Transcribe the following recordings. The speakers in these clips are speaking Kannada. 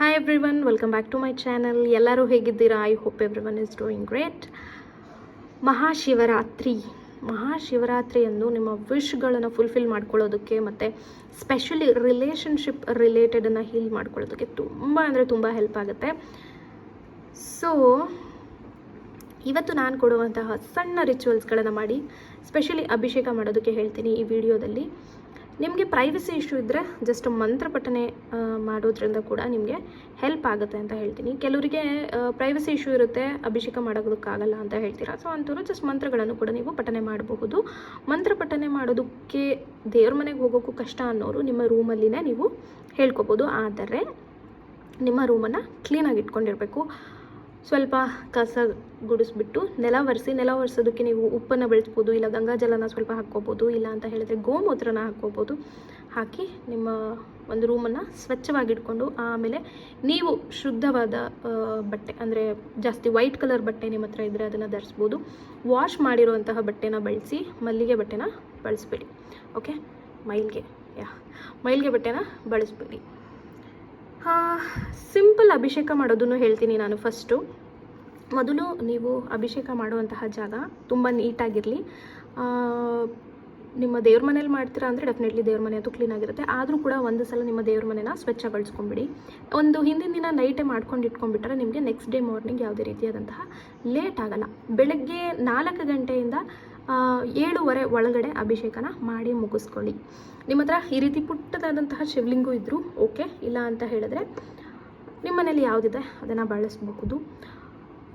Hi everyone welcome back to my channel ಎಲ್ಲರೂ ಹೇಗಿದ್ದೀರಾ? I hope everyone is doing great Mahashivratri. ಮಹಾಶಿವರಾತ್ರಿಯಂದು ನಿಮ್ಮ ವಿಶ್ಗಳನ್ನು ಫುಲ್ಫಿಲ್ ಮಾಡ್ಕೊಳ್ಳೋದಕ್ಕೆ ಮತ್ತು ಸ್ಪೆಷಲಿ ರಿಲೇಷನ್ಶಿಪ್ ರಿಲೇಟೆಡನ್ನು ಹೀಲ್ ಮಾಡ್ಕೊಳ್ಳೋದಕ್ಕೆ ತುಂಬ ಅಂದರೆ ತುಂಬ ಹೆಲ್ಪ್ ಆಗುತ್ತೆ. ಸೊ ಇವತ್ತು ನಾನು ಕೊಡುವಂತಹ ಸಣ್ಣ ರಿಚುವಲ್ಸ್ಗಳನ್ನು ಮಾಡಿ ಸ್ಪೆಷಲಿ ಅಭಿಷೇಕ ಮಾಡೋದಕ್ಕೆ ಹೇಳ್ತೀನಿ ಈ ವಿಡಿಯೋದಲ್ಲಿ. ನಿಮಗೆ ಪ್ರೈವಸಿ ಇಶ್ಯೂ ಇದ್ದರೆ ಜಸ್ಟ್ ಮಂತ್ರ ಪಠನೆ ಮಾಡೋದ್ರಿಂದ ಕೂಡ ನಿಮಗೆ ಹೆಲ್ಪ್ ಆಗುತ್ತೆ ಅಂತ ಹೇಳ್ತೀನಿ. ಕೆಲವರಿಗೆ ಪ್ರೈವಸಿ ಇಶ್ಯೂ ಇರುತ್ತೆ, ಅಭಿಷೇಕ ಮಾಡೋದಕ್ಕಾಗಲ್ಲ ಅಂತ ಹೇಳ್ತೀರಾ? ಸೊ ಅಂಥವ್ರು ಜಸ್ಟ್ ಮಂತ್ರಗಳನ್ನು ಕೂಡ ನೀವು ಪಠನೆ ಮಾಡಬಹುದು. ಮಂತ್ರ ಪಠನೆ ಮಾಡೋದಕ್ಕೆ ದೇವ್ರ ಮನೆಗೆ ಹೋಗೋಕ್ಕೂ ಕಷ್ಟ ಅನ್ನೋರು ನಿಮ್ಮ ರೂಮಲ್ಲಿನೇ ನೀವು ಹೇಳ್ಕೊಬೋದು. ಆದರೆ ನಿಮ್ಮ ರೂಮನ್ನು ಕ್ಲೀನಾಗಿ ಇಟ್ಕೊಂಡಿರಬೇಕು. ಸ್ವಲ್ಪ ಕಸ ಗುಡಿಸ್ಬಿಟ್ಟು ನೆಲ ಒರೆಸಿ, ನೆಲ ಒರೆಸೋದಕ್ಕೆ ನೀವು ಉಪ್ಪನ್ನು ಬೆಳೆಸ್ಬೋದು, ಇಲ್ಲ ಗಂಗಾಜಲನ ಸ್ವಲ್ಪ ಹಾಕ್ಕೋಬೋದು, ಇಲ್ಲ ಅಂತ ಹೇಳಿದ್ರೆ ಗೋಮೂತ್ರನ ಹಾಕ್ಕೋಬೋದು. ಹಾಕಿ ನಿಮ್ಮ ಒಂದು ರೂಮನ್ನು ಸ್ವಚ್ಛವಾಗಿ ಇಟ್ಕೊಂಡು ಆಮೇಲೆ ನೀವು ಶುದ್ಧವಾದ ಬಟ್ಟೆ, ಅಂದರೆ ಜಾಸ್ತಿ ವೈಟ್ ಕಲರ್ ಬಟ್ಟೆ ನಿಮ್ಮ ಹತ್ರ ಇದ್ದರೆ ಅದನ್ನು ಧರಿಸ್ಬೋದು. ವಾಶ್ ಮಾಡಿರುವಂತಹ ಬಟ್ಟೆನ ಬಳಸಿ, ಮಲ್ಲಿಗೆ ಬಟ್ಟೆನ ಬಳಸ್ಬೇಡಿ. ಓಕೆ? ಮೈಲ್ಗೆ, ಯಾ, ಮೈಲ್ಗೆ ಬಟ್ಟೆನ ಬಳಸಬೇಡಿ. ಸಿಂಪಲ್ ಅಭಿಷೇಕ ಮಾಡೋದನ್ನು ಹೇಳ್ತೀನಿ ನಾನು ಫಸ್ಟು ಮೊದಲು ನೀವು ಅಭಿಷೇಕ ಮಾಡುವಂತಹ ಜಾಗ ತುಂಬ ನೀಟಾಗಿರಲಿ ನಿಮ್ಮ ದೇವ್ರ ಮನೇಲಿ ಮಾಡ್ತೀರಾ ಅಂದರೆ ಡೆಫಿನೆಟ್ಲಿ ದೇವ್ರ ಮನೆ ಅದು ಕ್ಲೀನ್ ಆಗಿರುತ್ತೆ. ಆದರೂ ಕೂಡ ಒಂದು ಸಲ ನಿಮ್ಮ ದೇವ್ರ ಮನೆನ ಸ್ವಚ್ಛಗೊಳಿಸ್ಕೊಂಬಿಡಿ. ಒಂದು ಹಿಂದಿನ ದಿನ ನೈಟೇ ಮಾಡ್ಕೊಂಡು ಇಟ್ಕೊಂಡ್ಬಿಟ್ರೆ ನಿಮಗೆ ನೆಕ್ಸ್ಟ್ ಡೇ ಮಾರ್ನಿಂಗ್ ಯಾವುದೇ ರೀತಿಯಾದಂತಹ ಲೇಟ್ ಆಗಲ್ಲ. ಬೆಳಗ್ಗೆ ನಾಲ್ಕು ಗಂಟೆಯಿಂದ ಏಳುವರೆ ಒಳಗಡೆ ಅಭಿಷೇಕನ ಮಾಡಿ ಮುಗಿಸ್ಕೊಳ್ಳಿ. ನಿಮ್ಮ ಹತ್ರ ಈ ರೀತಿ ಪುಟ್ಟದಾದಂತಹ ಶಿವಲಿಂಗು ಇದ್ದರೂ ಓಕೆ, ಇಲ್ಲ ಅಂತ ಹೇಳಿದ್ರೆ ನಿಮ್ಮ ಮನೇಲಿ ಯಾವುದಿದೆ ಅದನ್ನು ಬಳಸಬಹುದು.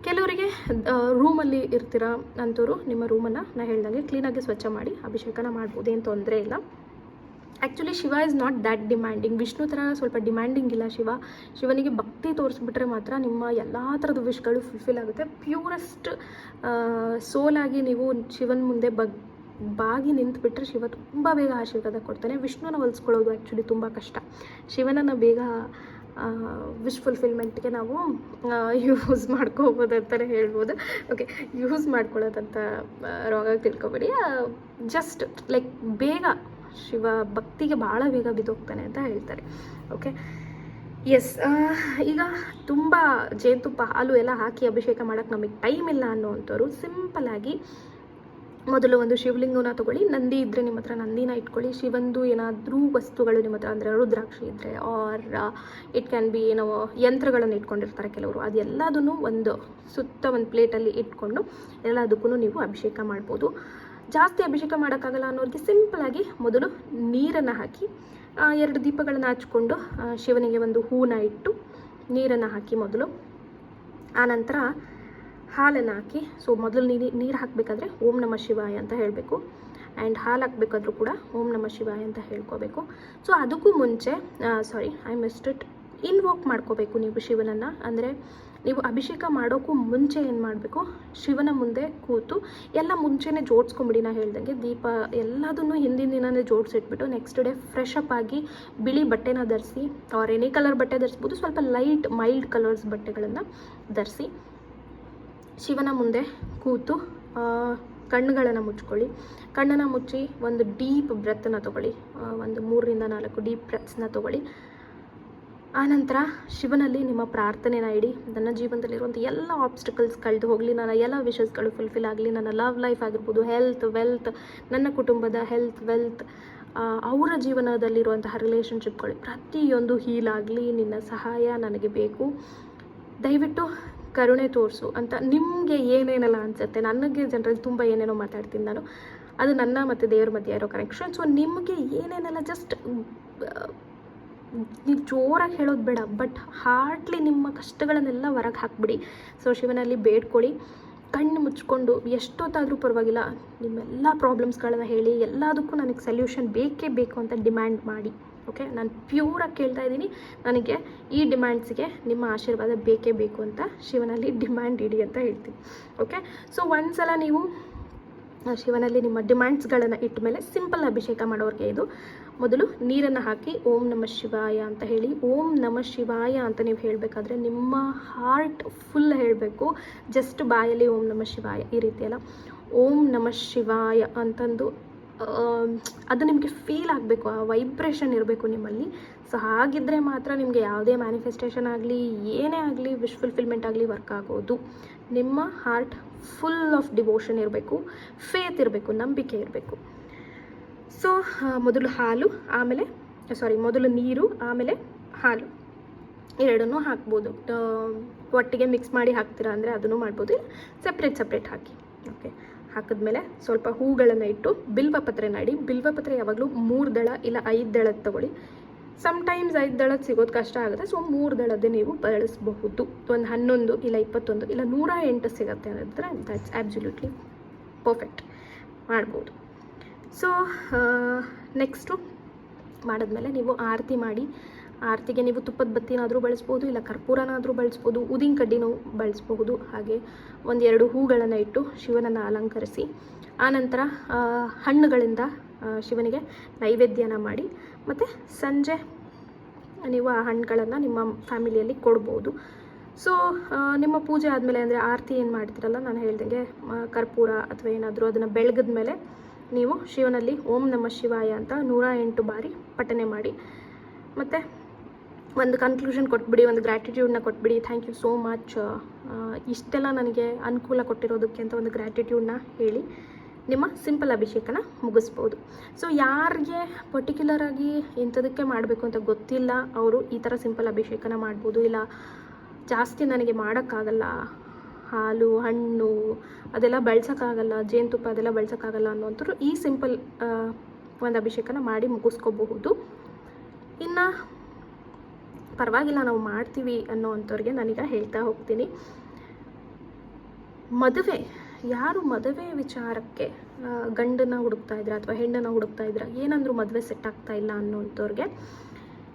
ಕೆಲವರಿಗೆ ರೂಮಲ್ಲಿ ಇರ್ತೀರ ಅಂತವರು ನಿಮ್ಮ ರೂಮನ್ನು ನಾನು ಹೇಳ್ದಂಗೆ ಕ್ಲೀನಾಗಿ ಸ್ವಚ್ಛ ಮಾಡಿ ಅಭಿಷೇಕನ ಮಾಡ್ಬೋದು, ಏನು ತೊಂದರೆ ಇಲ್ಲ. Actually Shiva is not that demanding Vishnu ಥರ ಸ್ವಲ್ಪ ಡಿಮ್ಯಾಂಡಿಂಗ್ ಇಲ್ಲ ಶಿವ. ಶಿವನಿಗೆ ಭಕ್ತಿ ತೋರಿಸ್ಬಿಟ್ರೆ ಮಾತ್ರ ನಿಮ್ಮ ಎಲ್ಲ ಥರದ ವಿಶ್ಗಳು ಫುಲ್ಫಿಲ್ ಆಗುತ್ತೆ. ಪ್ಯೂರೆಸ್ಟ್ ಸೋಲಾಗಿ ನೀವು ಶಿವನ ಮುಂದೆ ಬಗ್, ಬಾಗಿ ನಿಂತುಬಿಟ್ರೆ ಶಿವ ತುಂಬ ಬೇಗ ಆಶೀರ್ವಾದ ಕೊಡ್ತಾನೆ. ವಿಷ್ಣುನ ಹೊಲಿಸ್ಕೊಳ್ಳೋದು ಆ್ಯಕ್ಚುಲಿ ತುಂಬ ಕಷ್ಟ. ಶಿವನನ್ನು ಬೇಗ ವಿಶ್ ಫುಲ್ಫಿಲ್ಮೆಂಟ್ಗೆ ನಾವು ಯೂಸ್ ಮಾಡ್ಕೋಬೋದು ಅಂತಲೇ ಹೇಳ್ಬೋದು. ಓಕೆ ಯೂಸ್ ಮಾಡ್ಕೊಳ್ಳೋದಂತ ರೋಗ ತಿಳ್ಕೊಬೇಡಿ. ಜಸ್ಟ್ ಲೈಕ್ ಬೇಗ ಶಿವ ಭಕ್ತಿಗೆ ಭಾಳ ಬೇಗ ಬಿದ್ದೋಗ್ತಾನೆ ಅಂತ ಹೇಳ್ತಾರೆ. ಓಕೆ ಎಸ್ ಈಗ ತುಂಬ ಜೇನುತುಪ್ಪ, ಹಾಲು ಎಲ್ಲ ಹಾಕಿ ಅಭಿಷೇಕ ಮಾಡೋಕ್ಕೆ ನಮಗೆ ಟೈಮ್ ಇಲ್ಲ ಅನ್ನೋವಂಥವ್ರು ಸಿಂಪಲ್ಲಾಗಿ ಮೊದಲು ಒಂದು ಶಿವಲಿಂಗನ ತಗೊಳ್ಳಿ, ನಂದಿ ಇದ್ದರೆ ನಿಮ್ಮ ಹತ್ರ ನಂದಿನ ಇಟ್ಕೊಳ್ಳಿ, ಶಿವಂದು ಏನಾದರೂ ವಸ್ತುಗಳು ನಿಮ್ಮ ಹತ್ರ ಅಂದರೆ ರುದ್ರಾಕ್ಷಿ ಇದ್ದರೆ ಆರ್ ಇಟ್ ಕ್ಯಾನ್ ಬಿ ಏನೋ ಯಂತ್ರಗಳನ್ನು ಇಟ್ಕೊಂಡಿರ್ತಾರೆ ಕೆಲವರು. ಅದೆಲ್ಲದನ್ನು ಒಂದು ಸುತ್ತ ಒಂದು ಪ್ಲೇಟಲ್ಲಿ ಇಟ್ಕೊಂಡು ಎಲ್ಲದಕ್ಕೂ ನೀವು ಅಭಿಷೇಕ ಮಾಡ್ಬೋದು. ಜಾಸ್ತಿ ಅಭಿಷೇಕ ಮಾಡೋಕ್ಕಾಗಲ್ಲ ಅನ್ನೋರಿಗೆ ಸಿಂಪಲಾಗಿ ಮೊದಲು ನೀರನ್ನು ಹಾಕಿ ಎರಡು ದೀಪಗಳನ್ನು ಹಚ್ಕೊಂಡು ಶಿವನಿಗೆ ಒಂದು ಹೂನ ಇಟ್ಟು ನೀರನ್ನು ಹಾಕಿ ಮೊದಲು. ಆನಂತರ ಹಾಲನ್ನು ಹಾಕಿ ಸೊ ಮೊದಲು ನೀರು ನೀರು ಹಾಕಬೇಕಾದ್ರೆ ಓಂ ನಮ ಶಿವಾಯ ಅಂತ ಹೇಳಬೇಕು. ಆ್ಯಂಡ್ ಹಾಲು ಹಾಕಬೇಕಾದ್ರೂ ಕೂಡ ಓಂ ನಮ ಶಿವಾಯ ಅಂತ ಹೇಳ್ಕೋಬೇಕು. ಸೊ ಅದಕ್ಕೂ ಮುಂಚೆ sorry I missed it invoke ಮಾಡ್ಕೋಬೇಕು ನೀವು ಶಿವನನ್ನು. ಅಂದರೆ ನೀವು ಅಭಿಷೇಕ ಮಾಡೋಕ್ಕೂ ಮುಂಚೆ ಏನು ಮಾಡಬೇಕು? ಶಿವನ ಮುಂದೆ ಕೂತು ಎಲ್ಲ ಮುಂಚೆನೇ ಜೋಡಿಸ್ಕೊಂಬಿಡಿ ನಾ ಹೇಳ್ದಂಗೆ. ದೀಪ ಎಲ್ಲದನ್ನು ಹಿಂದಿನ ದಿನನೇ ಜೋಡಿಸಿಟ್ಬಿಟ್ಟು ನೆಕ್ಸ್ಟ್ ಡೇ ಫ್ರೆಶ್ ಅಪ್ ಆಗಿ ಬಿಳಿ ಬಟ್ಟೆನ ಧರಿಸಿ ಆರ್ ಎನಿ ಕಲರ್ ಬಟ್ಟೆ ಧರಿಸ್ಬೋದು, ಸ್ವಲ್ಪ ಲೈಟ್ ಮೈಲ್ಡ್ ಕಲರ್ಸ್ ಬಟ್ಟೆಗಳನ್ನು ಧರಿಸಿ, ಶಿವನ ಮುಂದೆ ಕೂತು ಕಣ್ಣುಗಳನ್ನು ಮುಚ್ಕೊಳ್ಳಿ. ಕಣ್ಣನ್ನು ಮುಚ್ಚಿ ಒಂದು ಡೀಪ್ ಬ್ರೆತ್ನ ತಗೊಳ್ಳಿ. ಒಂದು ಮೂರರಿಂದ ನಾಲ್ಕು ಡೀಪ್ ಬ್ರೆತ್ಸ್ನ ತಗೊಳ್ಳಿ. ಆನಂತರ ಶಿವನಲ್ಲಿ ನಿಮ್ಮ ಪ್ರಾರ್ಥನೆನ ಇಡಿ. ನನ್ನ ಜೀವನದಲ್ಲಿರುವಂಥ ಎಲ್ಲ ಆಬ್ಸ್ಟಿಕಲ್ಸ್ ಕಳೆದು ಹೋಗಲಿ. ನನ್ನ ಎಲ್ಲ ವಿಷಸ್ಗಳು ಫುಲ್ಫಿಲ್ ಆಗಲಿ. ನನ್ನ ಲವ್ ಲೈಫ್ ಆಗಿರ್ಬೋದು ಹೆಲ್ತ್ ವೆಲ್ತ್ ನನ್ನ ಕುಟುಂಬದ ಹೆಲ್ತ್ ವೆಲ್ತ್ ಅವರ ಜೀವನದಲ್ಲಿರುವಂತಹ ರಿಲೇಷನ್ಶಿಪ್ಗಳು ಪ್ರತಿಯೊಂದು ಹೀಲ್ ಆಗಲಿ. ನಿನ್ನ ಸಹಾಯ ನನಗೆ ಬೇಕು. ದಯವಿಟ್ಟು ಕರುಣೆ ತೋರಿಸು ಅಂತ ನಿಮಗೆ ಏನೇನೆಲ್ಲ ಅನಿಸುತ್ತೆ? ನನಗೆ ಜನರಲ್ಲಿ ತುಂಬ ಏನೇನೋ ಮಾತಾಡ್ತೀನಿ ನಾನು. ಅದು ನನ್ನ ಮತ್ತು ದೇವ್ರ ಮಧ್ಯೆ ಇರೋ ಕನೆಕ್ಷನ್ ಸೊ ನಿಮಗೆ ಏನೇನೆಲ್ಲ ಜಸ್ಟ್ ನೀವು ಜೋರಾಗಿ ಹೇಳೋದು ಬೇಡ ಬಟ್ ಹಾರ್ಟ್ಲಿ ನಿಮ್ಮ ಕಷ್ಟಗಳನ್ನೆಲ್ಲ ಹೊರಗೆ ಹಾಕ್ಬಿಡಿ. ಸೊ ಶಿವನಲ್ಲಿ ಬೇಡ್ಕೊಳ್ಳಿ. ಕಣ್ಣು ಮುಚ್ಕೊಂಡು ಎಷ್ಟೊತ್ತಾದರೂ ಪರವಾಗಿಲ್ಲ, ನಿಮ್ಮೆಲ್ಲ ಪ್ರಾಬ್ಲಮ್ಸ್ಗಳನ್ನ ಹೇಳಿ, ಎಲ್ಲದಕ್ಕೂ ನನಗೆ ಸೊಲ್ಯೂಷನ್ ಬೇಕೇ ಬೇಕು ಅಂತ ಡಿಮ್ಯಾಂಡ್ ಮಾಡಿ. ಓಕೆ ನಾನು ಪ್ಯೂರಾಗಿ ಕೇಳ್ತಾ ಇದ್ದೀನಿ. ನನಗೆ ಈ ಡಿಮ್ಯಾಂಡ್ಸ್ಗೆ ನಿಮ್ಮ ಆಶೀರ್ವಾದ ಬೇಕೇ ಬೇಕು ಅಂತ ಶಿವನಲ್ಲಿ ಡಿಮ್ಯಾಂಡ್ ಇಡಿ ಅಂತ ಹೇಳ್ತೀನಿ. ಓಕೆ ಸೊ ಒಂದ್ಸಲ ನೀವು, ಶಿವನಲ್ಲಿ ನಿಮ್ಮ ಡಿಮ್ಯಾಂಡ್ಸ್ಗಳನ್ನು ಇಟ್ಟ ಮೇಲೆ ಸಿಂಪಲ್ ಅಭಿಷೇಕ ಮಾಡೋರಿಗೆ ಇದು. ಮೊದಲು ನೀರನ್ನು ಹಾಕಿ ಓಂ ನಮ ಶಿವಾಯ ಅಂತ ಹೇಳಿ. ಓಂ ನಮ ಶಿವಾಯ ಅಂತ ನೀವು ಹೇಳಬೇಕಾದ್ರೆ ನಿಮ್ಮ ಹಾರ್ಟ್ ಫುಲ್ ಹೇಳಬೇಕು. ಜಸ್ಟ್ ಬಾಯಲ್ಲಿ ಓಂ ನಮ ಶಿವಾಯ ಈ ರೀತಿ ಎಲ್ಲ ಓಂ ನಮಃ ಶಿವಾಯ ಅಂತಂದು ಅದು ನಿಮಗೆ ಫೀಲ್ ಆಗಬೇಕು, ಆ ವೈಬ್ರೇಷನ್ ಇರಬೇಕು ನಿಮ್ಮಲ್ಲಿ. ಸೊ ಹಾಗಿದ್ದರೆ ಮಾತ್ರ ನಿಮಗೆ ಯಾವುದೇ ಮ್ಯಾನಿಫೆಸ್ಟೇಷನ್ ಆಗಲಿ, ಏನೇ ಆಗಲಿ ವಿಶ್ ಫುಲ್ಫಿಲ್ಮೆಂಟ್ ಆಗಲಿ ವರ್ಕ್ ಆಗೋದು. ನಿಮ್ಮ ಹಾರ್ಟ್ ಫುಲ್ ಆಫ್ ಡಿವೋಷನ್ ಇರಬೇಕು ಫೇತ್ ಇರಬೇಕು, ನಂಬಿಕೆ ಇರಬೇಕು. ಸೊ ಮೊದಲು ಹಾಲು, ಆಮೇಲೆ ಸಾರಿ ಮೊದಲು ನೀರು, ಆಮೇಲೆ ಹಾಲು. ಎರಡನ್ನೂ ಹಾಕ್ಬೋದು. ಒಟ್ಟಿಗೆ ಮಿಕ್ಸ್ ಮಾಡಿ ಹಾಕ್ತೀರಾ ಅಂದರೆ ಅದನ್ನು ಮಾಡ್ಬೋದು. ಸಪ್ರೇಟ್ ಸಪ್ರೇಟ್ ಹಾಕಿ. ಓಕೆ ಹಾಕಿದ್ಮೇಲೆ ಸ್ವಲ್ಪ ಹೂಗಳನ್ನು ಇಟ್ಟು ಬಿಲ್ವ ಪತ್ರೆ ನಾಡಿ ಬಿಲ್ವ ಪತ್ರೆ ಯಾವಾಗಲೂ ಮೂರು ದಳ ಇಲ್ಲ ಐದು ದಳದ ತಗೊಳ್ಳಿ. ಸಮ್ಟೈಮ್ಸ್ ಐದು ದಳದ ಸಿಗೋದು ಕಷ್ಟ ಆಗುತ್ತೆ. ಸೊ ಮೂರು ದಳದ್ದೇ ನೀವು ಬಳಸಬಹುದು. ಒಂದು ಹನ್ನೊಂದು ಇಲ್ಲ ಇಪ್ಪತ್ತೊಂದು ಇಲ್ಲ ನೂರ ಎಂಟು ಸಿಗುತ್ತೆ ಅನ್ನೋದ್ರೆ ದಟ್ಸ್ ಆ್ಯಬ್ಸುಲ್ಯೂಟ್ಲಿ ಪರ್ಫೆಕ್ಟ್ ಮಾಡ್ಬೋದು. ಸೊ ನೆಕ್ಸ್ಟು ಮಾಡಿದ್ಮೇಲೆ ನೀವು ಆರತಿ ಮಾಡಿ, ಆರತಿಗೆ ನೀವು ತುಪ್ಪದ ಬತ್ತಿನಾದರೂ ಬಳಸ್ಬೋದು, ಇಲ್ಲ ಕರ್ಪೂರನಾದರೂ ಬಳಸ್ಬೋದು ಉದಿನ ಕಡ್ಡಿನೂ ಬಳಸ್ಬಹುದು ಹಾಗೆ ಒಂದೆರಡು ಹೂಗಳನ್ನು ಇಟ್ಟು ಶಿವನನ್ನು ಅಲಂಕರಿಸಿ ಆನಂತರ ಹಣ್ಣುಗಳಿಂದ ಶಿವನಿಗೆ ನೈವೇದ್ಯನ ಮಾಡಿ, ಮತ್ತು ಸಂಜೆ ನೀವು ಆ ಹಣ್ಣುಗಳನ್ನು ನಿಮ್ಮ ಫ್ಯಾಮಿಲಿಯಲ್ಲಿ ಕೊಡ್ಬೋದು. ಸೊ ನಿಮ್ಮ ಪೂಜೆ ಆದಮೇಲೆ ಅಂದರೆ ಆರತಿ ಏನು ಮಾಡ್ತೀರಲ್ಲ, ನಾನು ಹೇಳ್ದಂಗೆ ಕರ್ಪೂರ ಅಥವಾ ಏನಾದರೂ ಅದನ್ನು ಬೆಳಗಿದ ನೀವು ಶಿವನಲ್ಲಿ ಓಂ ನಮಃ ಶಿವಾಯ ಅಂತ ನೂರ ಎಂಟು ಬಾರಿ ಪಠನೆ ಮಾಡಿ. ಮತ್ತು ಒಂದು ಕನ್ಕ್ಲೂಷನ್ ಕೊಟ್ಬಿಡಿ, ಒಂದು ಗ್ರ್ಯಾಟಿಟ್ಯೂಡ್ನ ಕೊಟ್ಬಿಡಿ. ಥ್ಯಾಂಕ್ ಯು ಸೋ ಮಚ್ ಇಷ್ಟೆಲ್ಲ ನನಗೆ ಅನುಕೂಲ ಕೊಟ್ಟಿರೋದಕ್ಕೆ ಅಂತ ಒಂದು ಗ್ರ್ಯಾಟಿಟ್ಯೂಡ್ನ ಹೇಳಿ ನಿಮ್ಮ ಸಿಂಪಲ್ ಅಭಿಷೇಕನ ಮುಗಿಸ್ಬೋದು. ಸೊ ಯಾರಿಗೆ ಪರ್ಟಿಕ್ಯುಲರ್ ಆಗಿ ಇಂಥದಕ್ಕೆ ಮಾಡಬೇಕು ಅಂತ ಗೊತ್ತಿಲ್ಲ, ಅವರು ಈ ಥರ ಸಿಂಪಲ್ ಅಭಿಷೇಕನ ಮಾಡ್ಬೋದು. ಇಲ್ಲ, ಜಾಸ್ತಿ ನನಗೆ ಮಾಡೋಕ್ಕಾಗಲ್ಲ ಹಾಲು, ಹಣ್ಣು, ಅದೆಲ್ಲ ಬಳಸೋಕ್ಕಾಗಲ್ಲ ಜೇನುತುಪ್ಪ ಅದೆಲ್ಲ ಬಳಸೋಕ್ಕಾಗಲ್ಲ ಅನ್ನೋಂಥವ್ರು ಈ ಸಿಂಪಲ್ ಒಂದು ಅಭಿಷೇಕನ ಮಾಡಿ ಮುಗಿಸ್ಕೋಬಹುದು. ಇನ್ನು ಪರವಾಗಿಲ್ಲ, ನಾವು ಮಾಡ್ತೀವಿ ಅನ್ನೋ ಅಂಥವ್ರಿಗೆ ನಾನೀಗ ಹೇಳ್ತಾ ಹೋಗ್ತೀನಿ. ಮದುವೆ, ಯಾರು ಮದುವೆ ವಿಚಾರಕ್ಕೆ ಗಂಡನ ಗಂಡನ್ನ ಹುಡುಕ್ತಾ ಇದ್ರ ಅಥವಾ ಹೆಣ್ಣನ್ನು ಹುಡುಕ್ತಾ ಇದ್ರ, ಏನಂದ್ರೂ ಮದುವೆ ಸೆಟ್ ಆಗ್ತಾ ಇಲ್ಲ ಅನ್ನೋಂಥವ್ರಿಗೆ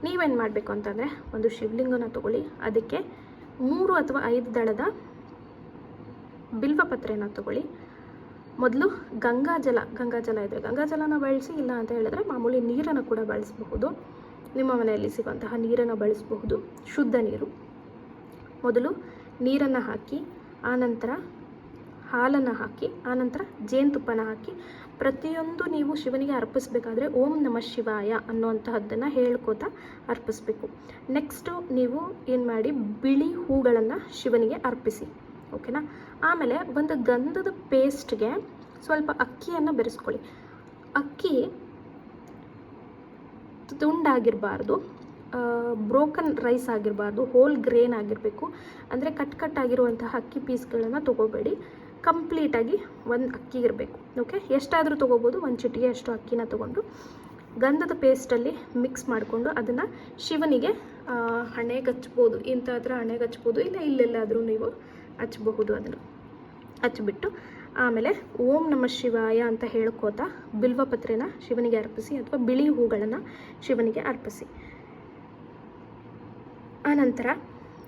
ನೀವೇನು ಮಾಡಬೇಕು ಅಂತಂದರೆ, ಒಂದು ಶಿವಲಿಂಗನ ತಗೊಳ್ಳಿ. ಅದಕ್ಕೆ ಮೂರು ಅಥವಾ ಐದು ದಳದ ಬಿಲ್ವಪತ್ರೆನ ತಗೊಳ್ಳಿ. ಮೊದಲು ಗಂಗಾಜಲ ಗಂಗಾಜಲ ಇದೆ. ಗಂಗಾಜಲನ ಬಳಸಿ ಇಲ್ಲ ಅಂತ ಹೇಳಿದ್ರೆ ಮಾಮೂಲಿ ನೀರನ್ನು ಕೂಡ ಬಳಸಬಹುದು. ನಿಮ್ಮ ಮನೆಯಲ್ಲಿ ಸಿಗುವಂತಹ ನೀರನ್ನು ಬಳಸಬಹುದು. ಶುದ್ಧ ನೀರು. ಮೊದಲು ನೀರನ್ನು ಹಾಕಿ, ಆನಂತರ ಹಾಲನ್ನು ಹಾಕಿ, ಆನಂತರ ಜೇನುತುಪ್ಪನ ಹಾಕಿ, ಪ್ರತಿಯೊಂದು ನೀವು ಶಿವನಿಗೆ ಅರ್ಪಿಸಬೇಕಾದ್ರೆ ಓಂ ನಮಃ ಶಿವಾಯ ಅನ್ನುವಂತಹದ್ದನ್ನು ಹೇಳ್ಕೋತಾ ಅರ್ಪಿಸ್ಬೇಕು. ನೆಕ್ಸ್ಟು ನೀವು ಏನು ಮಾಡಿ ಬಿಳಿ ಹೂಗಳನ್ನು ಶಿವನಿಗೆ ಅರ್ಪಿಸಿ. ಓಕೆನಾ ಆಮೇಲೆ ಒಂದು ಗಂಧದ ಪೇಸ್ಟ್ಗೆ ಸ್ವಲ್ಪ ಅಕ್ಕಿಯನ್ನು ಬೆರೆಸ್ಕೊಳ್ಳಿ. ಅಕ್ಕಿ ತುಂಡಾಗಿರಬಾರ್ದು ಬ್ರೋಕನ್ ರೈಸ್ ಆಗಿರಬಾರ್ದು ಹೋಲ್ ಗ್ರೇನ್ ಆಗಿರಬೇಕು. ಅಂದರೆ ಕಟ್ ಕಟ್ ಆಗಿರುವಂತಹ ಅಕ್ಕಿ ಪೀಸ್ಗಳನ್ನು ತೊಗೋಬೇಡಿ. ಕಂಪ್ಲೀಟಾಗಿ ಒಂದು ಅಕ್ಕಿ ಇರಬೇಕು. ಓಕೆ ಎಷ್ಟಾದರೂ ತೊಗೋಬೋದು, ಒಂದು ಚಿಟಿಗೆ ಅಷ್ಟು ಅಕ್ಕಿನ ತೊಗೊಂಡು ಗಂಧದ ಪೇಸ್ಟಲ್ಲಿ ಮಿಕ್ಸ್ ಮಾಡಿಕೊಂಡು ಅದನ್ನು ಶಿವನಿಗೆ ಹಣೆಗೆ ಹಚ್ಬೋದು ಇಂಥ ಹತ್ರ ಹಣೆಗೆ ಹಚ್ಬೋದು ಇಲ್ಲ ಇಲ್ಲೆಲ್ಲಾದರೂ ನೀವು ಹಚ್ಬಹುದು ಅದನ್ನು. ಹಚ್ಚಿಬಿಟ್ಟು ಆಮೇಲೆ ಓಂ ನಮಃ ಶಿವಾಯ ಅಂತ ಹೇಳ್ಕೋತಾ ಬಿಲ್ವಪತ್ರೆನ ಶಿವನಿಗೆ ಅರ್ಪಿಸಿ ಅಥವಾ ಬಿಳಿ ಹೂಗಳನ್ನು ಶಿವನಿಗೆ ಅರ್ಪಿಸಿ. ಆನಂತರ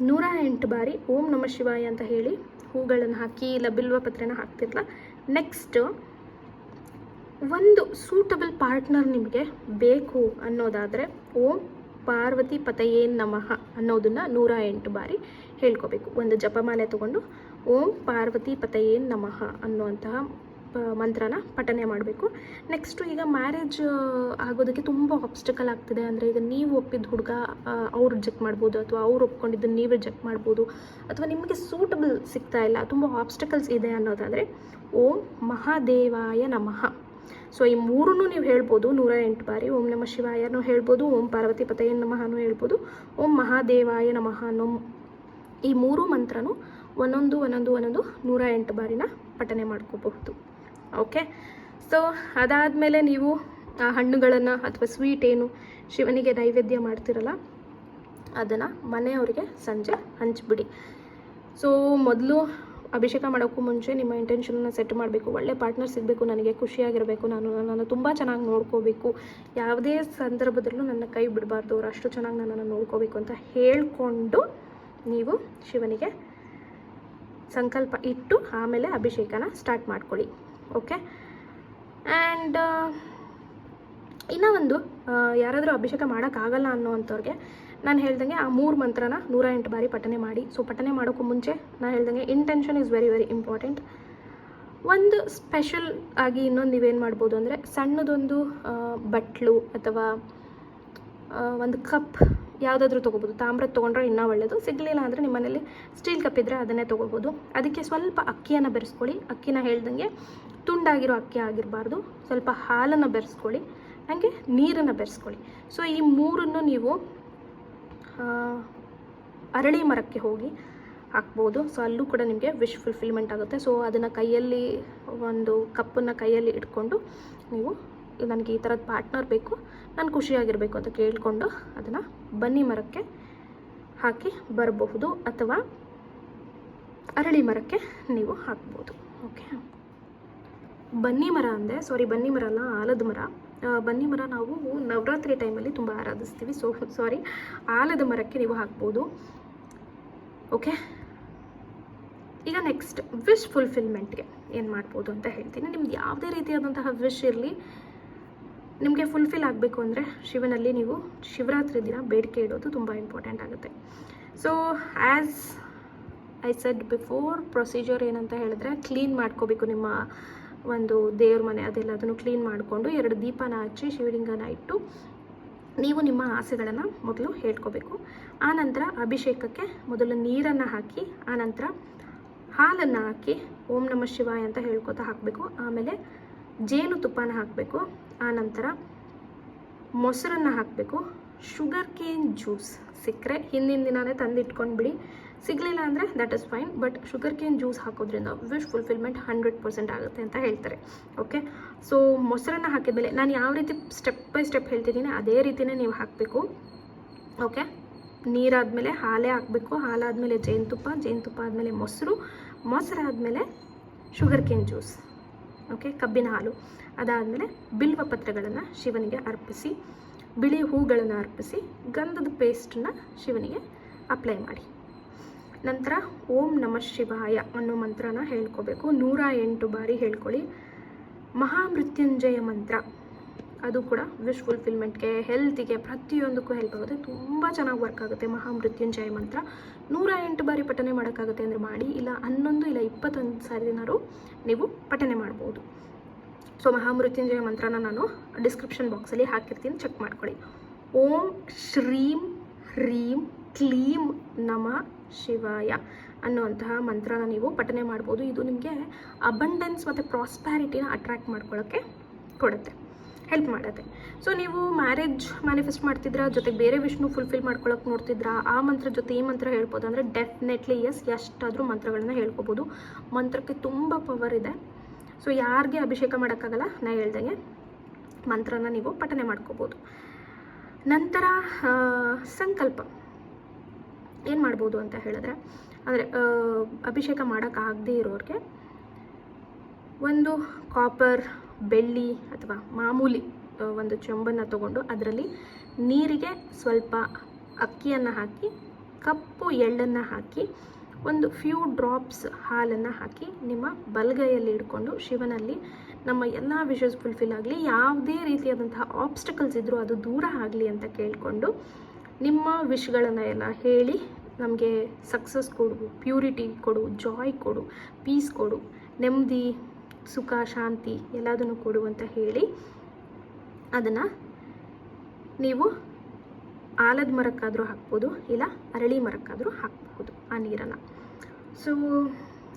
ನೂರ ಎಂಟು ಬಾರಿ ಓಂ ನಮಃ ಶಿವಾಯ ಅಂತ ಹೇಳಿ ಹೂಗಳನ್ನು ಹಾಕಿ ಇಲ್ಲ ಬಿಲ್ವಪತ್ರೆನ ಹಾಕ್ತಿರ್ಲ ನೆಕ್ಸ್ಟ್ ಒಂದು ಸೂಟಬಲ್ ಪಾರ್ಟ್ನರ್ ನಿಮಗೆ ಬೇಕು ಅನ್ನೋದಾದರೆ ಓಂ ಪಾರ್ವತಿ ಪತಯೇ ನಮಃ ಅನ್ನೋದನ್ನು ನೂರ ಎಂಟು ಬಾರಿ ಹೇಳ್ಕೋಬೇಕು. ಒಂದು ಜಪಮಾಲೆ ತಗೊಂಡು, ಓಂ ಪಾರ್ವತಿ ಪತಯೇ ನಮಃ ಅನ್ನುವಂತಹ ಮಂತ್ರನ ಪಠನೆ ಮಾಡಬೇಕು. ನೆಕ್ಸ್ಟು ಈಗ ಮ್ಯಾರೇಜ್ ಆಗೋದಕ್ಕೆ ತುಂಬ ಆಬ್ಸ್ಟಕಲ್ ಆಗ್ತಿದೆ. ಅಂದರೆ ಈಗ ನೀವು ಒಪ್ಪಿದ ಹುಡುಗ ಅವ್ರು ರಿಜೆಕ್ಟ್ ಮಾಡ್ಬೋದು, ಅಥವಾ ಅವ್ರು ಒಪ್ಕೊಂಡಿದ್ದನ್ನು ನೀವು ರಿಜೆಕ್ಟ್ ಮಾಡ್ಬೋದು, ಅಥವಾ ನಿಮಗೆ ಸೂಟಬಲ್ ಸಿಗ್ತಾ ಇಲ್ಲ, ತುಂಬ ಆಬ್ಸ್ಟಕಲ್ಸ್ ಇದೆ ಅನ್ನೋದಾದರೆ, ಓಂ ಮಹಾದೇವಾಯ ನಮಃ. ಸೊ ಈ ಮೂರನ್ನು ನೀವು ಹೇಳ್ಬೋದು, ನೂರ ಎಂಟು ಬಾರಿ ಓಂ ನಮಃ ಶಿವಾಯನೂ ಹೇಳ್ಬೋದು, ಓಂ ಪಾರ್ವತಿ ಪತಯೇ ನಮಃನೂ ಹೇಳ್ಬೋದು, ಓಂ ಮಹಾದೇವಾಯ ನಮಃ ಅನ್ನೋ ಈ ಮೂರು ಮಂತ್ರನೂ ಒಂದೊಂದು ಒಂದೊಂದು ಒಂದೊಂದು ನೂರ ಎಂಟು ಬಾರಿನ ಪಠನೆ ಮಾಡ್ಕೋಬಹುದು. ಓಕೆ ಸೊ ಅದಾದಮೇಲೆ ನೀವು, ಆ, ಹಣ್ಣುಗಳನ್ನು ಅಥವಾ ಸ್ವೀಟ್ ಏನು ಶಿವನಿಗೆ ನೈವೇದ್ಯ ಮಾಡ್ತಿರಲ್ಲ, ಅದನ್ನು ಮನೆಯವರಿಗೆ ಸಂಜೆ ಹಂಚಿಬಿಡಿ. ಸೊ ಮೊದಲು ಅಭಿಷೇಕ ಮಾಡೋಕ್ಕೂ ಮುಂಚೆ ನಿಮ್ಮ ಇಂಟೆನ್ಷನನ್ನು ಸೆಟ್ ಮಾಡಬೇಕು. ಒಳ್ಳೆ ಪಾರ್ಟ್ನರ್ ಸಿಗಬೇಕು, ನನಗೆ ಖುಷಿಯಾಗಿರಬೇಕು, ನಾನು, ನನ್ನನ್ನು ತುಂಬ ಚೆನ್ನಾಗಿ ನೋಡ್ಕೋಬೇಕು. ಯಾವುದೇ ಸಂದರ್ಭದಲ್ಲೂ ನನ್ನ ಕೈ ಬಿಡಬಾರ್ದು, ಅವ್ರು ಅಷ್ಟು ಚೆನ್ನಾಗಿ ನನ್ನನ್ನು ನೋಡ್ಕೋಬೇಕು ಅಂತ ಹೇಳಿಕೊಂಡು ನೀವು ಶಿವನಿಗೆ ಸಂಕಲ್ಪ ಇಟ್ಟು ಆಮೇಲೆ ಅಭಿಷೇಕನ ಸ್ಟಾರ್ಟ್ ಮಾಡ್ಕೊಳ್ಳಿ. ಓಕೆ ಆ್ಯಂಡ್ ಇನ್ನೂ ಒಂದು ಯಾರಾದರೂ ಅಭಿಷೇಕ ಮಾಡೋಕ್ಕಾಗಲ್ಲ ಅನ್ನೋವಂಥವ್ರಿಗೆ ನಾನು ಹೇಳ್ದಂಗೆ ಆ ಮೂರು ಮಂತ್ರನ ನೂರ ಎಂಟು ಬಾರಿ ಪಠನೆ ಮಾಡಿ. ಸೊ ಪಠನೆ ಮಾಡೋಕ್ಕೂ ಮುಂಚೆ ನಾನು ಹೇಳ್ದಂಗೆ intention is very very important ಒಂದು ಸ್ಪೆಷಲ್ ಆಗಿ ಇನ್ನೊಂದು ನೀವೇನು ಮಾಡ್ಬೋದು ಅಂದರೆ ಸಣ್ಣದೊಂದು ಬಟ್ಲು ಅಥವಾ ಒಂದು ಕಪ್ ಯಾವುದಾದ್ರೂ ತೊಗೋಬೋದು. ತಾಮ್ರದ ತೊಗೊಂಡ್ರೆ ಇನ್ನೂ ಒಳ್ಳೆಯದು ಸಿಗಲಿಲ್ಲ ಅಂದರೆ ನಿಮ್ಮನೇಲಿ ಸ್ಟೀಲ್ ಕಪ್ ಇದ್ದರೆ ಅದನ್ನೇ ತೊಗೋಬೋದು. ಅದಕ್ಕೆ ಸ್ವಲ್ಪ ಅಕ್ಕಿಯನ್ನು ಬೆರೆಸ್ಕೊಳ್ಳಿ. ಅಕ್ಕಿನ ಹೇಳ್ದಂಗೆ ತುಂಡಾಗಿರೋ ಅಕ್ಕಿ ಆಗಿರಬಾರ್ದು. ಸ್ವಲ್ಪ ಹಾಲನ್ನು ಬೆರೆಸ್ಕೊಳ್ಳಿ. ಹಾಗೆ ನೀರನ್ನು ಬೆರೆಸ್ಕೊಳ್ಳಿ. ಸೊ ಈ ಮೂರನ್ನು ನೀವು ಅರಳಿ ಮರಕ್ಕೆ ಹೋಗಿ ಹಾಕ್ಬೋದು. ಸೊ ಅಲ್ಲೂ ಕೂಡ ನಿಮಗೆ ವಿಶ್ ಫುಲ್ಫಿಲ್ಮೆಂಟ್ ಆಗುತ್ತೆ. ಸೊ ಅದನ್ನು ಕೈಯಲ್ಲಿ, ಒಂದು ಕಪ್ಪನ್ನು ಕೈಯಲ್ಲಿ ಇಟ್ಕೊಂಡು ನೀವು ನನಗೆ ಈ ಥರದ ಪಾರ್ಟ್ನರ್ ಬೇಕು, ನಾನು ಖುಷಿಯಾಗಿರಬೇಕು ಅಂತ ಕೇಳಿಕೊಂಡು ಅದನ್ನು ಬನ್ನಿ ಮರಕ್ಕೆ ಹಾಕಿ ಬರಬಹುದು ಅಥವಾ ಅರಳಿ ಮರಕ್ಕೆ ನೀವು ಹಾಕ್ಬೋದು. ಓಕೆ ಬನ್ನಿ ಮರ ಅಂದೆ ಸಾರಿ ಬನ್ನಿ ಮರ ಅಲ್ಲ, ಆಲದ ಮರ. ಬನ್ನಿ ಮರ ನಾವು ನವರಾತ್ರಿ ಟೈಮಲ್ಲಿ ತುಂಬ ಆರಾಧಿಸ್ತೀವಿ. ಸೊ ಸಾರಿ ಆಲದ ಮರಕ್ಕೆ ನೀವು ಹಾಕ್ಬೋದು. ಓಕೆ ಈಗ ನೆಕ್ಸ್ಟ್ ವಿಶ್ ಫುಲ್ಫಿಲ್ಮೆಂಟ್ಗೆ ಏನು ಮಾಡ್ಬೋದು ಅಂತ ಹೇಳ್ತೀನಿ. ನಿಮ್ದು ಯಾವುದೇ ರೀತಿಯಾದಂತಹ ವಿಶ್ ಇರಲಿ ನಿಮಗೆ ಫುಲ್ಫಿಲ್ ಆಗಬೇಕು ಅಂದರೆ ಶಿವನಲ್ಲಿ ನೀವು ಶಿವರಾತ್ರಿ ದಿನ ಬೇಡಿಕೆ ಇಡೋದು ತುಂಬ ಇಂಪಾರ್ಟೆಂಟ್ ಆಗುತ್ತೆ. So as I said before procedure ಏನಂತ ಹೇಳಿದ್ರೆ ಕ್ಲೀನ್ ಮಾಡ್ಕೋಬೇಕು ನಿಮ್ಮ ಒಂದು ದೇವ್ರ ಮನೆ ಅದೆಲ್ಲ ಅದನ್ನು ಕ್ಲೀನ್ ಮಾಡಿಕೊಂಡು ಎರಡು ದೀಪನ ಹಚ್ಚಿ ಶಿವಲಿಂಗನ ಇಟ್ಟು ನೀವು ನಿಮ್ಮ ಆಸೆಗಳನ್ನು ಮೊದಲು ಹೇಳ್ಕೋಬೇಕು. ಆನಂತರ ಅಭಿಷೇಕಕ್ಕೆ ಮೊದಲು ನೀರನ್ನು ಹಾಕಿ ಆನಂತರ ಹಾಲನ್ನು ಹಾಕಿ ಓಂ ನಮ ಶಿವಾಯ ಅಂತ ಹೇಳ್ಕೊತಾ ಹಾಕಬೇಕು. ಆಮೇಲೆ ಜೇನು ತುಪ್ಪನ ಹಾಕಬೇಕು. ಆನಂತರ ಮೊಸರನ್ನು ಹಾಕಬೇಕು. ಶುಗರ್ ಕೇನ್ ಜ್ಯೂಸ್ ಸಿಕ್ಕರೆ ಹಿಂದಿನ ದಿನವೇ ತಂದಿಟ್ಕೊಂಡು ಬಿಡಿ. ಸಿಗಲಿಲ್ಲ ಅಂದರೆ that is fine but sugar cane juice ಹಾಕೋದ್ರಿಂದ ವಿಶ್ ಫುಲ್ಫಿಲ್ಮೆಂಟ್ ಹಂಡ್ರೆಡ್ ಪರ್ಸೆಂಟ್ ಆಗುತ್ತೆ ಅಂತ ಹೇಳ್ತಾರೆ. ಓಕೆ ಸೊ ಮೊಸರನ್ನು ಹಾಕಿದ್ಮೇಲೆ ನಾನು ಯಾವ ರೀತಿ ಸ್ಟೆಪ್ ಬೈ ಸ್ಟೆಪ್ ಹೇಳ್ತಿದ್ದೀನಿ, ಅದೇ ರೀತಿಯೇ ನೀವು ಹಾಕಬೇಕು. ಓಕೆ ನೀರಾದಮೇಲೆ ಹಾಲೇ ಹಾಕಬೇಕು. ಹಾಲಾದಮೇಲೆ ಜೇನುತುಪ್ಪ ಜೇನುತುಪ್ಪ ಆದಮೇಲೆ ಮೊಸರು, ಮೊಸರಾದಮೇಲೆ ಶುಗರ್ ಕೇನ್ ಜ್ಯೂಸ್ ಓಕೆ ಕಬ್ಬಿನ ಹಾಲು. ಅದಾದಮೇಲೆ ಬಿಲ್ವ ಪತ್ರಗಳನ್ನು ಶಿವನಿಗೆ ಅರ್ಪಿಸಿ, ಬಿಳಿ ಹೂಗಳನ್ನು ಅರ್ಪಿಸಿ, ಗಂಧದ ಪೇಸ್ಟನ್ನು ಶಿವನಿಗೆ ಅಪ್ಲೈ ಮಾಡಿ. ನಂತರ ಓಂ ನಮಃ ಶಿವಾಯ ಅನ್ನೋ ಮಂತ್ರನ ಹೇಳ್ಕೋಬೇಕು. ನೂರ ಎಂಟು ಬಾರಿ ಹೇಳ್ಕೊಳ್ಳಿ. ಮಹಾಮೃತ್ಯುಂಜಯ ಮಂತ್ರ. ಅದು ಕೂಡ ವಿಶ್ ಫುಲ್ಫಿಲ್ಮೆಂಟ್ಗೆ ಹೆಲ್ತಿಗೆ ಪ್ರತಿಯೊಂದಕ್ಕೂ ಹೆಲ್ಪ್ ಆಗುತ್ತೆ. ತುಂಬ ಚೆನ್ನಾಗಿ ವರ್ಕ್ ಆಗುತ್ತೆ ಮಹಾಮೃತ್ಯುಂಜಯ ಮಂತ್ರ. ನೂರ ಎಂಟು ಬಾರಿ ಪಠನೆ ಮಾಡೋಕ್ಕಾಗುತ್ತೆ ಅಂದರೆ ಮಾಡಿ, ಇಲ್ಲ ಹನ್ನೊಂದು, ಇಲ್ಲ ಇಪ್ಪತ್ತೊಂದು ಸಾರಿನಾರು ನೀವು ಪಠನೆ ಮಾಡ್ಬೋದು. ಸೊ ಮಹಾಮೃತ್ಯುಂಜಯ ಮಂತ್ರನ ನಾನು ಡಿಸ್ಕ್ರಿಪ್ಷನ್ ಬಾಕ್ಸಲ್ಲಿ ಹಾಕಿರ್ತೀನಿ ಚೆಕ್ ಮಾಡ್ಕೊಳ್ಳಿ. ಓಂ ಶ್ರೀಂ ಹ್ರೀಂ ಕ್ಲೀಂ ನಮ ಶಿವಾಯ ಅನ್ನುವಂತಹ ಮಂತ್ರನ ನೀವು ಪಠನೆ ಮಾಡ್ಬೋದು. ಇದು ನಿಮಗೆ ಅಬಂಡೆನ್ಸ್ ಮತ್ತು ಪ್ರಾಸ್ಪ್ಯಾರಿಟಿನ ಅಟ್ರ್ಯಾಕ್ಟ್ ಮಾಡ್ಕೊಳ್ಳೋಕ್ಕೆ ಕೊಡುತ್ತೆ. ಹೆಲ್ಪ್ ಮಾಡುತ್ತೆ. ಸೊ ನೀವು ಮ್ಯಾರೇಜ್ ಮ್ಯಾನಿಫೆಸ್ಟ್ ಮಾಡ್ತಿದ್ರಾ ಜೊತೆಗೆ ಬೇರೆ ವಿಷ್ಣು ಫುಲ್ಫಿಲ್ ಮಾಡ್ಕೊಳ್ಳೋಕೆ ನೋಡ್ತಿದ್ರ ಆ ಮಂತ್ರ ಜೊತೆ ಈ ಮಂತ್ರ ಹೇಳ್ಬೋದು ಅಂದರೆ ಡೆಫಿನೆಟ್ಲಿ ಎಸ್ ಎಷ್ಟಾದರೂ ಮಂತ್ರಗಳನ್ನ ಹೇಳ್ಕೊಬೋದು. ಮಂತ್ರಕ್ಕೆ ತುಂಬ ಪವರ್ ಇದೆ. ಸೊ ಯಾರಿಗೆ ಅಭಿಷೇಕ ಮಾಡೋಕ್ಕಾಗಲ್ಲ, ನಾ ಹೇಳ್ದಂಗೆ ಮಂತ್ರನ ನೀವು ಪಠನೆ ಮಾಡ್ಕೋಬೋದು. ನಂತರ ಸಂಕಲ್ಪ. ಏನು ಮಾಡ್ಬೋದು ಅಂತ ಹೇಳಿದ್ರೆ, ಅಂದರೆ ಅಭಿಷೇಕ ಮಾಡೋಕ್ಕಾಗದೇ ಇರೋರಿಗೆ ಒಂದು ಕಾಪರ್ ಬೆಳ್ಳಿ ಅಥವಾ ಮಾಮೂಲಿ ಒಂದು ಚೊಂಬನ್ನು ತಗೊಂಡು ಅದರಲ್ಲಿ ನೀರಿಗೆ ಸ್ವಲ್ಪ ಅಕ್ಕಿಯನ್ನು ಹಾಕಿ, ಕಪ್ಪು ಎಳ್ಳನ್ನು ಹಾಕಿ, ಒಂದು ಫ್ಯೂ ಡ್ರಾಪ್ಸ್ ಹಾಲನ್ನು ಹಾಕಿ ನಿಮ್ಮ ಬಲಗೈಯಲ್ಲಿ ಇಟ್ಕೊಂಡು ಶಿವನಲ್ಲಿ ನಮ್ಮ ಎಲ್ಲ ವಿಷಸ್ ಫುಲ್ಫಿಲ್ ಆಗಲಿ. ಯಾವುದೇ ರೀತಿಯಾದಂತಹ ಆಬ್ಸ್ಟಕಲ್ಸ್ ಇದ್ದರೂ ಅದು ದೂರ ಆಗಲಿ ಅಂತ ಕೇಳಿಕೊಂಡು ನಿಮ್ಮ ವಿಶ್ಗಳನ್ನು ಎಲ್ಲ ಹೇಳಿ ನಮಗೆ ಸಕ್ಸಸ್ ಕೊಡು ಪ್ಯೂರಿಟಿ ಕೊಡು ಜಾಯ್ ಕೊಡು ಪೀಸ್ ಕೊಡು, ನೆಮ್ಮದಿ ಸುಖ, ಶಾಂತಿ ಎಲ್ಲದನ್ನು ಕೊಡು ಅಂತ ಹೇಳಿ ಅದನ್ನು ನೀವು ಆಲದ ಮರಕ್ಕಾದರೂ ಹಾಕ್ಬೋದು, ಇಲ್ಲ ಅರಳಿ ಮರಕ್ಕಾದರೂ ಹಾಕ್ಬಹುದು ಆ ನೀರನ್ನು. ಸೊ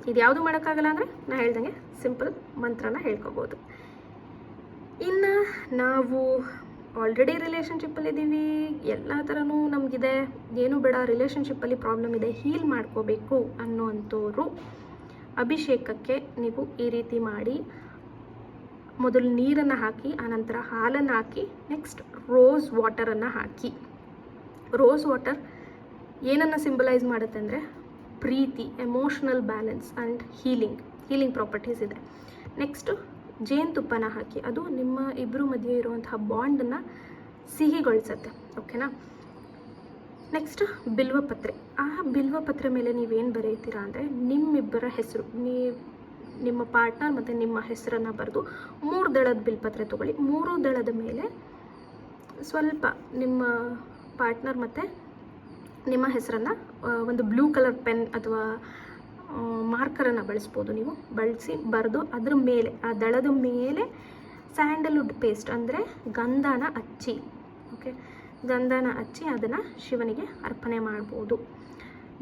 ಇದು ಯಾವುದು ಮಾಡೋಕ್ಕಾಗಲ್ಲ ಅಂದರೆ ನಾ ಹೇಳ್ದಂಗೆ ಸಿಂಪಲ್ ಮಂತ್ರನ ಹೇಳ್ಕೊಬೋದು. ಇನ್ನು ನಾವು ಆಲ್ರೆಡಿ ರಿಲೇಷನ್ಶಿಪ್ಪಲ್ಲಿದ್ದೀವಿ ಎಲ್ಲ ಥರನೂ ನಮಗಿದೆ, ಏನು ಬೇಡ ರಿಲೇಷನ್ಶಿಪ್ಪಲ್ಲಿ ಪ್ರಾಬ್ಲಮ್ ಇದೆ ಹೀಲ್ ಮಾಡ್ಕೋಬೇಕು ಅನ್ನೋವಂಥವ್ರು ಅಭಿಷೇಕಕ್ಕೆ ನೀವು ಈ ರೀತಿ ಮಾಡಿ, ಮೊದಲು ನೀರನ್ನು ಹಾಕಿ, ಆನಂತರ ಹಾಲನ್ನು ಹಾಕಿ ನೆಕ್ಸ್ಟ್ ರೋಸ್ ವಾಟರನ್ನು ಹಾಕಿ. ರೋಸ್ ವಾಟರ್ ಏನನ್ನು ಸಿಂಬಲೈಸ್ ಮಾಡುತ್ತೆ ಅಂದರೆ ಪ್ರೀತಿ emotional balance and healing healing properties ಇದೆ. ನೆಕ್ಸ್ಟು ಜೇನುತುಪ್ಪನ ಹಾಕಿ, ಅದು ನಿಮ್ಮ ಇಬ್ಬರು ಮಧ್ಯೆ ಇರುವಂತಹ ಬಾಂಡನ್ನು ಸಿಹಿಗೊಳಿಸುತ್ತೆ ಓಕೆನಾ ನೆಕ್ಸ್ಟ್ ಬಿಲ್ವಪತ್ರೆ. ಆ ಬಿಲ್ವಪತ್ರೆ ಮೇಲೆ ನೀವೇನು ಬರೀತೀರಾ ಅಂದರೆ ನಿಮ್ಮಿಬ್ಬರ ಹೆಸರು ನೀವು ನಿಮ್ಮ ಪಾರ್ಟ್ನರ್ ಮತ್ತು ನಿಮ್ಮ ಹೆಸರನ್ನು ಬರೆದು ಮೂರು ದಳದ ಬಿಲ್ಪತ್ರೆ ತೊಗೊಳ್ಳಿ. ಮೂರು ದಳದ ಮೇಲೆ ಸ್ವಲ್ಪ ನಿಮ್ಮ ಪಾರ್ಟ್ನರ್ ಮತ್ತು ನಿಮ್ಮ ಹೆಸರನ್ನು ಒಂದು ಬ್ಲೂ ಕಲರ್ ಪೆನ್ ಅಥವಾ ಮಾರ್ಕರನ್ನು ಬಳಸ್ಬೋದು ನೀವು. ಬಳಸಿ ಬರೆದು ಅದ್ರ ಮೇಲೆ, ಆ ದಳದ ಮೇಲೆ ಸ್ಯಾಂಡಲ್ವುಡ್ ಪೇಸ್ಟ್ ಅಂದರೆ ಗಂಧನ ಹಚ್ಚಿ ಓಕೆ ಗಂಧನ ಹಚ್ಚಿ ಅದನ್ನು ಶಿವನಿಗೆ ಅರ್ಪಣೆ ಮಾಡ್ಬೋದು.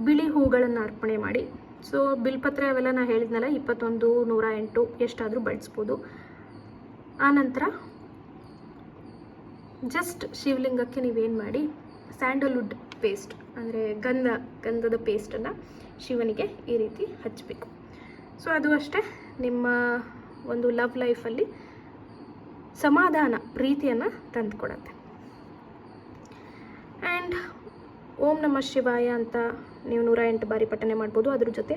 ಬಿಳಿ ಹೂಗಳನ್ನು ಅರ್ಪಣೆ ಮಾಡಿ. ಸೊ ಬಿಲ್ಪತ್ರೆ ಅವೆಲ್ಲ ನಾನು ಹೇಳಿದ್ನಲ್ಲ, ಇಪ್ಪತ್ತೊಂದು, ನೂರ ಎಂಟು ಎಷ್ಟಾದರೂ ಬಳಸ್ಬೋದು. ಆನಂತರ ಜಸ್ಟ್ ಶಿವಲಿಂಗಕ್ಕೆ ನೀವೇನು ಮಾಡಿ, ಸ್ಯಾಂಡಲ್ವುಡ್ ಪೇಸ್ಟ್ ಅಂದರೆ ಗಂಧ, ಗಂಧದ ಪೇಸ್ಟನ್ನು ಶಿವನಿಗೆ ಈ ರೀತಿ ಹಚ್ಚಬೇಕು ಸೊ ಅದು ಅಷ್ಟೇ ನಿಮ್ಮ ಒಂದು ಲವ್ ಲೈಫಲ್ಲಿ ಸಮಾಧಾನ, ಪ್ರೀತಿಯನ್ನು ತಂದುಕೊಡತ್ತೆ. ಆ್ಯಂಡ್ ಓಂ ನಮ ಶಿವಾಯ ಅಂತ ನೀವು ನೂರ ಎಂಟು ಬಾರಿ ಪಠನೆ ಮಾಡ್ಬೋದು. ಅದ್ರ ಜೊತೆ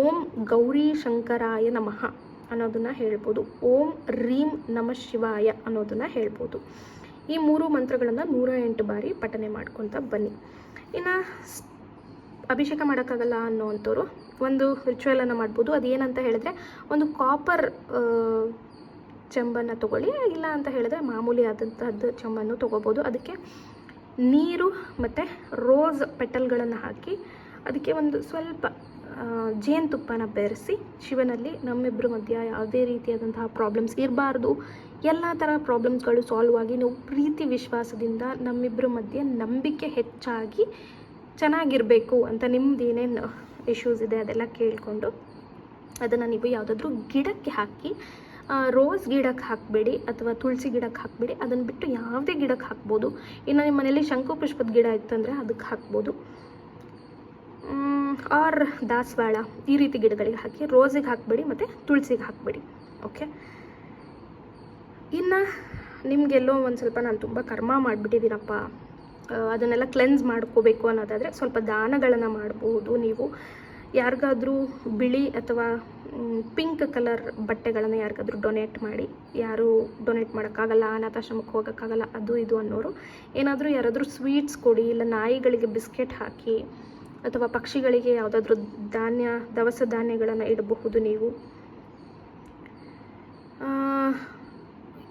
ಓಂ ಗೌರಿ ಶಂಕರಾಯ ನಮಃ ಅನ್ನೋದನ್ನು ಹೇಳ್ಬೋದು. ಓಂ ರೀಂ ನಮ ಶಿವಾಯ ಅನ್ನೋದನ್ನು ಹೇಳ್ಬೋದು. ಈ ಮೂರು ಮಂತ್ರಗಳನ್ನು ನೂರ ಎಂಟು ಬಾರಿ ಪಠನೆ ಮಾಡ್ಕೊತ ಬನ್ನಿ. ಇನ್ನು ಅಭಿಷೇಕ ಮಾಡೋಕ್ಕಾಗಲ್ಲ ಅನ್ನೋವಂಥವ್ರು ಒಂದು ರಿಚುವಲನ್ನು ಮಾಡ್ಬೋದು. ಅದೇನಂತ ಹೇಳಿದ್ರೆ ಒಂದು ಕಾಪರ್ ಚೆಂಬನ್ನು ತಗೊಳ್ಳಿ, ಇಲ್ಲ ಅಂತ ಹೇಳಿದ್ರೆ ಮಾಮೂಲಿ ಆದಂತಹದ್ದು ಚೆಂಬನ್ನು ತೊಗೋಬೋದು. ಅದಕ್ಕೆ ನೀರು ಮತ್ತು ರೋಸ್ ಪೆಟಲ್ಗಳನ್ನು ಹಾಕಿ ಅದಕ್ಕೆ ಒಂದು ಸ್ವಲ್ಪ ಜೇನುತುಪ್ಪನ ಬೆರೆಸಿ ಶಿವನಲ್ಲಿ ನಮ್ಮಿಬ್ಬರ ಮಧ್ಯ ಯಾವುದೇ ರೀತಿಯಾದಂತಹ ಪ್ರಾಬ್ಲಮ್ಸ್ ಇರಬಾರ್ದು. ಎಲ್ಲ ಥರ ಪ್ರಾಬ್ಲಮ್ಸ್ಗಳು ಸಾಲ್ವ್ ಆಗಿ ನೀವು ಪ್ರೀತಿ ವಿಶ್ವಾಸದಿಂದ ನಮ್ಮಿಬ್ಬರ ಮಧ್ಯೆ ನಂಬಿಕೆ ಹೆಚ್ಚಾಗಿ ಚೆನ್ನಾಗಿರಬೇಕು ಅಂತ ನಿಮ್ದು ಏನೇನು ಇಶ್ಯೂಸ್ ಇದೆ ಅದೆಲ್ಲ ಕೇಳಿಕೊಂಡು ಅದನ್ನು ನೀವು ಯಾವುದಾದ್ರೂ ಗಿಡಕ್ಕೆ ಹಾಕಿ ರೋಸ್ ಗಿಡಕ್ಕೆ ಹಾಕಬೇಡಿ ಅಥವಾ ತುಳಸಿ ಗಿಡಕ್ಕೆ ಹಾಕಬೇಡಿ. ಅದನ್ನು ಬಿಟ್ಟು ಯಾವುದೇ ಗಿಡಕ್ಕೆ ಹಾಕ್ಬೋದು. ಇನ್ನು ನಿಮ್ಮ ಮನೇಲಿ ಶಂಕು ಪುಷ್ಪದ ಗಿಡ ಇತ್ತಂದರೆ ಅದಕ್ಕೆ ಹಾಕ್ಬೋದು. ಆರ್ ದಾಸವಾಳ ಈ ರೀತಿ ಗಿಡಗಳಿಗೆ ಹಾಕಿ ರೋಸಿಗೆ ಹಾಕಬೇಡಿ ಮತ್ತು ತುಳಸಿಗೆ ಹಾಕಬೇಡಿ. ಓಕೆ ಇನ್ನು ನಿಮಗೆಲ್ಲೋ ಒಂದು ಸ್ವಲ್ಪ ನಾನು ತುಂಬ ಕರ್ಮ ಮಾಡಿಬಿಟ್ಟಿದ್ದೀನಪ್ಪ. ಅದನ್ನೆಲ್ಲ ಕ್ಲೆನ್ಸ್ ಮಾಡ್ಕೋಬೇಕು ಅನ್ನೋದಾದರೆ ಸ್ವಲ್ಪ ದಾನಗಳನ್ನು ಮಾಡ್ಬೋದು ನೀವು. ಯಾರಿಗಾದ್ರೂ ಬಿಳಿ ಅಥವಾ ಪಿಂಕ್ ಕಲರ್ ಬಟ್ಟೆಗಳನ್ನು ಯಾರಿಗಾದ್ರೂ ಡೊನೇಟ್ ಮಾಡಿ, ಯಾರು ಡೊನೇಟ್ ಮಾಡೋಕ್ಕಾಗಲ್ಲ, ಅನಾಥಾಶ್ರಮಕ್ಕೆ ಹೋಗೋಕ್ಕಾಗಲ್ಲ, ಅದು ಇದು ಅನ್ನೋರು, ಏನಾದರೂ ಯಾರಾದರೂ ಸ್ವೀಟ್ಸ್ ಕೊಡಿ, ಇಲ್ಲ ನಾಯಿಗಳಿಗೆ ಬಿಸ್ಕೆಟ್ ಹಾಕಿ, ಅಥವಾ ಪಕ್ಷಿಗಳಿಗೆ ಯಾವುದಾದ್ರೂ ಧಾನ್ಯ, ದವಸ ಧಾನ್ಯಗಳನ್ನು ಇಡಬಹುದು ನೀವು.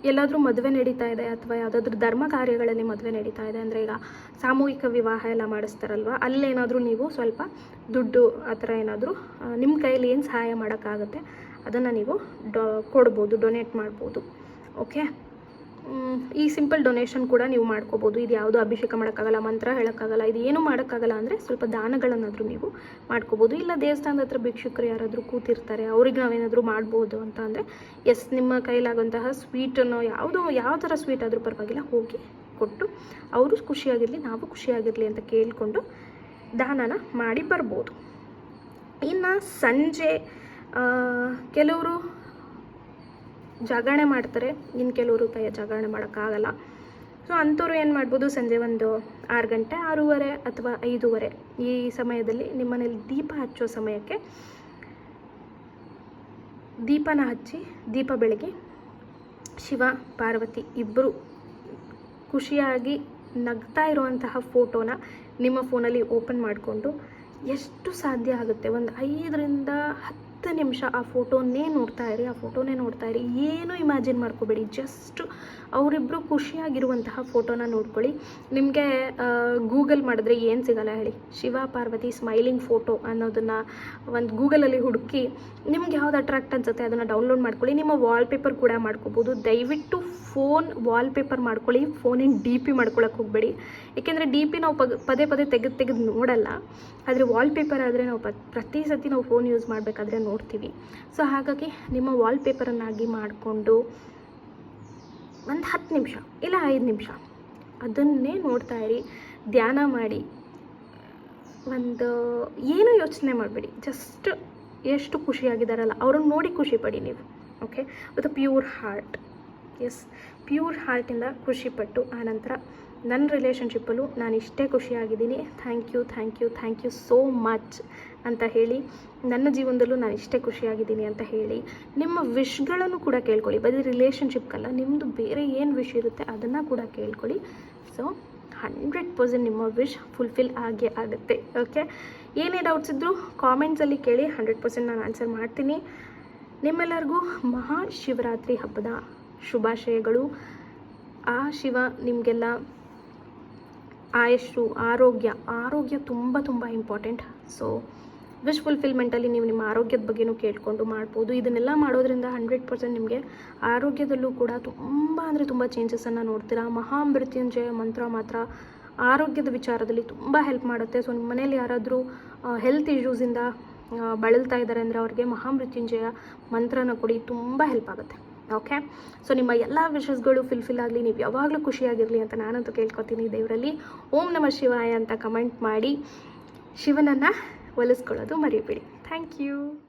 ಎಲ್ಲಾದರೂ ಮದುವೆ ನಡೀತಾ ಇದೆ ಅಥವಾ ಯಾವುದಾದ್ರೂ ಧರ್ಮ ಕಾರ್ಯಗಳಲ್ಲಿ ಮದುವೆ ನಡೀತಾ ಇದೆ ಅಂದರೆ ಈಗ ಸಾಮೂಹಿಕ ವಿವಾಹ ಎಲ್ಲ ಮಾಡಿಸ್ತಾರಲ್ವ, ಅಲ್ಲೇನಾದರೂ ನೀವು ಸ್ವಲ್ಪ ದುಡ್ಡು ಆ ಥರ ಏನಾದರೂ ನಿಮ್ಮ ಕೈಯಲ್ಲಿ ಏನು ಸಹಾಯ ಮಾಡೋಕ್ಕಾಗುತ್ತೆ ಅದನ್ನು ನೀವು ಡೊ, ಕೊಡ್ಬೋದು ಡೊನೇಟ್ ಮಾಡ್ಬೋದು. ಓಕೆ ಈ ಸಿಂಪಲ್ ಡೊನೇಷನ್ ಕೂಡ ನೀವು ಮಾಡ್ಕೋಬೋದು. ಇದು ಯಾವುದು ಅಭಿಷೇಕ ಮಾಡೋಕ್ಕಾಗಲ್ಲ, ಮಂತ್ರ ಹೇಳೋಕ್ಕಾಗಲ್ಲ, ಇದು ಏನೂ ಮಾಡೋಕ್ಕಾಗಲ್ಲ ಅಂದರೆ ಸ್ವಲ್ಪ ದಾನಗಳನ್ನಾದರೂ ನೀವು ಮಾಡ್ಕೋಬೋದು. ಇಲ್ಲ ದೇವಸ್ಥಾನದ ಹತ್ರ ಭಿಕ್ಷುಕರು ಯಾರಾದರೂ ಕೂತಿರ್ತಾರೆ, ಅವ್ರಿಗೆ ನಾವೇನಾದರೂ ಮಾಡ್ಬೋದು ಅಂತ ಅಂದರೆ ಎಸ್ ನಿಮ್ಮ ಕೈಲಾಗುವಂತಹ ಸ್ವೀಟನ್ನು ಯಾವುದೋ, ಯಾವ ಥರ ಸ್ವೀಟ್ ಆದರೂ ಪರವಾಗಿಲ್ಲ, ಹೋಗಿ ಕೊಟ್ಟು ಅವರು ಖುಷಿಯಾಗಿರಲಿ, ನಾವು ಖುಷಿಯಾಗಿರಲಿ ಅಂತ ಕೇಳಿಕೊಂಡು ದಾನನ ಮಾಡಿ ಬರ್ಬೋದು. ಇನ್ನು ಸಂಜೆ ಕೆಲವರು ಜಾಗರಣೆ ಮಾಡ್ತಾರೆ. ಇನ್ನು ಕೆಲವರು ಕೈಯ ಜಾಗರಣೆ ಮಾಡೋಕ್ಕಾಗಲ್ಲ. ಸೊ ಅಂಥವ್ರು ಏನು ಮಾಡ್ಬೋದು? ಸಂಜೆ ಒಂದು ಆರು ಗಂಟೆ, ಆರೂವರೆ ಅಥವಾ ಐದೂವರೆ ಈ ಸಮಯದಲ್ಲಿ ನಿಮ್ಮನೇಲಿ ದೀಪ ಹಚ್ಚೋ ಸಮಯಕ್ಕೆ ದೀಪನ ಹಚ್ಚಿ, ದೀಪ ಬೆಳಗಿ, ಶಿವ, ಪಾರ್ವತಿ ಇಬ್ಬರು ಖುಷಿಯಾಗಿ ನಗ್ತಾ ಇರುವಂತಹ ಫೋಟೋನ ನಿಮ್ಮ ಫೋನಲ್ಲಿ ಓಪನ್ ಮಾಡಿಕೊಂಡು ಎಷ್ಟು ಸಾಧ್ಯ ಆಗುತ್ತೆ? ಒಂದು ಐದರಿಂದ ಹತ್ತು ನಿಮಿಷ ಆ ಫೋಟೋನೇ ನೋಡ್ತಾ ಇರಿ, ಆ ಫೋಟೋನೇ ನೋಡ್ತಾ ಇರಿ. ಏನೂ ಇಮ್ಯಾಜಿನ್ ಮಾಡ್ಕೋಬೇಡಿ. ಜಸ್ಟ್ ಅವರಿಬ್ಬರು ಖುಷಿಯಾಗಿರುವಂತಹ ಫೋಟೋನ ನೋಡ್ಕೊಳ್ಳಿ. ನಿಮಗೆ ಗೂಗಲ್ ಮಾಡಿದ್ರೆ ಏನು ಸಿಗಲ್ಲ ಹೇಳಿ. ಶಿವ ಪಾರ್ವತಿ ಸ್ಮೈಲಿಂಗ್ ಫೋಟೋ ಅನ್ನೋದನ್ನು ಒಂದು ಗೂಗಲಲ್ಲಿ ಹುಡುಕಿ ನಿಮ್ಗೆ ಯಾವ್ದು ಅಟ್ರಾಕ್ಟ್ ಅನ್ಸುತ್ತೆ ಅದನ್ನು ಡೌನ್ಲೋಡ್ ಮಾಡ್ಕೊಳ್ಳಿ. ನಿಮ್ಮ ವಾಲ್ಪೇಪರ್ ಕೂಡ ಮಾಡ್ಕೋಬೋದು. ದಯವಿಟ್ಟು ಫೋನ್ ವಾಲ್ಪೇಪರ್ ಮಾಡ್ಕೊಳ್ಳಿ. ಫೋನಿನ ಡಿ ಪಿ ಮಾಡ್ಕೊಳಕ್ಕೆ ಹೋಗಬೇಡಿ. ಏಕೆಂದರೆ ಡಿ ಪಿ ನಾವು ಪದೇ ಪದೇ ತೆಗೆದು ತೆಗೆದು ನೋಡಲ್ಲ. ಆದರೆ ವಾಲ್ಪೇಪರ್ ಆದರೆ ನಾವು ಪ್ರತಿ ಸತಿ ನಾವು ಫೋನ್ ಯೂಸ್ ಮಾಡಬೇಕಾದ್ರೆ ನೋಡ್ತೀವಿ. ಸೊ ಹಾಗಾಗಿ ನಿಮ್ಮ ವಾಲ್ಪೇಪರನ್ನಾಗಿ ಮಾಡಿಕೊಂಡು ಒಂದು ಹತ್ತು ನಿಮಿಷ ಇಲ್ಲ ಐದು ನಿಮಿಷ ಅದನ್ನೇ ನೋಡ್ತಾ ಇರಿ. ಧ್ಯಾನ ಮಾಡಿ. ಒಂದು ಏನೂ ಯೋಚನೆ ಮಾಡಬೇಡಿ. ಜಸ್ಟ್ ಎಷ್ಟು ಖುಷಿಯಾಗಿದ್ದಾರಲ್ಲ, ಅವ್ರನ್ನ ನೋಡಿ ಖುಷಿ ಪಡಿ ನೀವು. Okay with pure heart yes pure ಹಾರ್ಟಿಂದ ಖುಷಿಪಟ್ಟು ಆನಂತರ ನನ್ನ ರಿಲೇಷನ್ಶಿಪ್ಪಲ್ಲೂ ನಾನು ಇಷ್ಟೇ ಖುಷಿಯಾಗಿದ್ದೀನಿ. Thank you thank you thank you so much ಅಂತ ಹೇಳಿ, ನನ್ನ ಜೀವನದಲ್ಲೂ ನಾನು ಇಷ್ಟೇ ಖುಷಿಯಾಗಿದ್ದೀನಿ ಅಂತ ಹೇಳಿ, ನಿಮ್ಮ ವಿಶ್ಗಳನ್ನು ಕೂಡ ಕೇಳ್ಕೊಳ್ಳಿ. ಬರೀ ರಿಲೇಷನ್ಶಿಪ್ಗಲ್ಲ ನಿಮ್ಮದು ಬೇರೆ ಏನು ವಿಶ್ ಇರುತ್ತೆ ಅದನ್ನು ಕೂಡ ಕೇಳ್ಕೊಳ್ಳಿ. ಸೊ, ಹಂಡ್ರೆಡ್ ಪರ್ಸೆಂಟ್ ನಿಮ್ಮ ವಿಶ್ ಫುಲ್ಫಿಲ್ ಆಗೇ ಆಗುತ್ತೆ, ಓಕೆ? ಏನೇ ಡೌಟ್ಸ್ ಇದ್ದರೂ ಕಾಮೆಂಟ್ಸಲ್ಲಿ ಕೇಳಿ, ಹಂಡ್ರೆಡ್ ಪರ್ಸೆಂಟ್ ನಾನು ಆನ್ಸರ್ ಮಾಡ್ತೀನಿ. ನಿಮ್ಮೆಲ್ಲರಿಗೂ ಮಹಾಶಿವರಾತ್ರಿ ಹಬ್ಬದ ಶುಭಾಶಯಗಳು. ಆ ಶಿವ ನಿಮಗೆಲ್ಲ ಆಯಸ್ಸು, ಆರೋಗ್ಯ ಆರೋಗ್ಯ ತುಂಬ ತುಂಬ ಇಂಪಾರ್ಟೆಂಟ್ ಸೊ ವಿಶ್ ಫುಲ್ಫಿಲ್ಮೆಂಟಲ್ಲಿ ನೀವು ನಿಮ್ಮ ಆರೋಗ್ಯದ ಬಗ್ಗೆನೂ ಕೇಳಿಕೊಂಡು ಮಾಡ್ಬೋದು. ಇದನ್ನೆಲ್ಲ ಮಾಡೋದ್ರಿಂದ ಹಂಡ್ರೆಡ್ ಪರ್ಸೆಂಟ್ ನಿಮಗೆ ಆರೋಗ್ಯದಲ್ಲೂ ಕೂಡ ತುಂಬ ಅಂದರೆ ತುಂಬ ಚೇಂಜಸನ್ನು ನೋಡ್ತೀರಾ. ಮಹಾಮೃತ್ಯುಂಜಯ ಮಂತ್ರ ಮಾತ್ರ ಆರೋಗ್ಯದ ವಿಚಾರದಲ್ಲಿ ತುಂಬ ಹೆಲ್ಪ್ ಮಾಡುತ್ತೆ. ಸೊ ನಿಮ್ಮ ಮನೇಲಿ ಯಾರಾದರೂ ಹೆಲ್ತ್ ಇಶ್ಯೂಸಿಂದ ಬಳಲ್ತಾ ಇದ್ದಾರೆ ಅಂದರೆ ಅವ್ರಿಗೆ ಮಹಾಮೃತ್ಯುಂಜಯ ಮಂತ್ರನ ಕೊಡಿ, ತುಂಬ ಹೆಲ್ಪ್ ಆಗುತ್ತೆ. ಓಕೆ ಸೊ ನಿಮ್ಮ ಎಲ್ಲ ವಿಷಸ್ಗಳು ಫಿಲ್ಫಿಲ್ ಆಗಲಿ, ನೀವು ಯಾವಾಗಲೂ ಖುಷಿಯಾಗಿರಲಿ ಅಂತ ನಾನಂತೂ ಕೇಳ್ಕೊತೀನಿ ದೇವರಲ್ಲಿ. ಓಂ ನಮ ಶಿವಾಯ ಅಂತ ಕಮೆಂಟ್ ಮಾಡಿ ಶಿವನನ್ನು ಒಲಿಸ್ಕೊಳ್ಳೋದು ಮರಿಬೇಡಿ ಥ್ಯಾಂಕ್ ಯು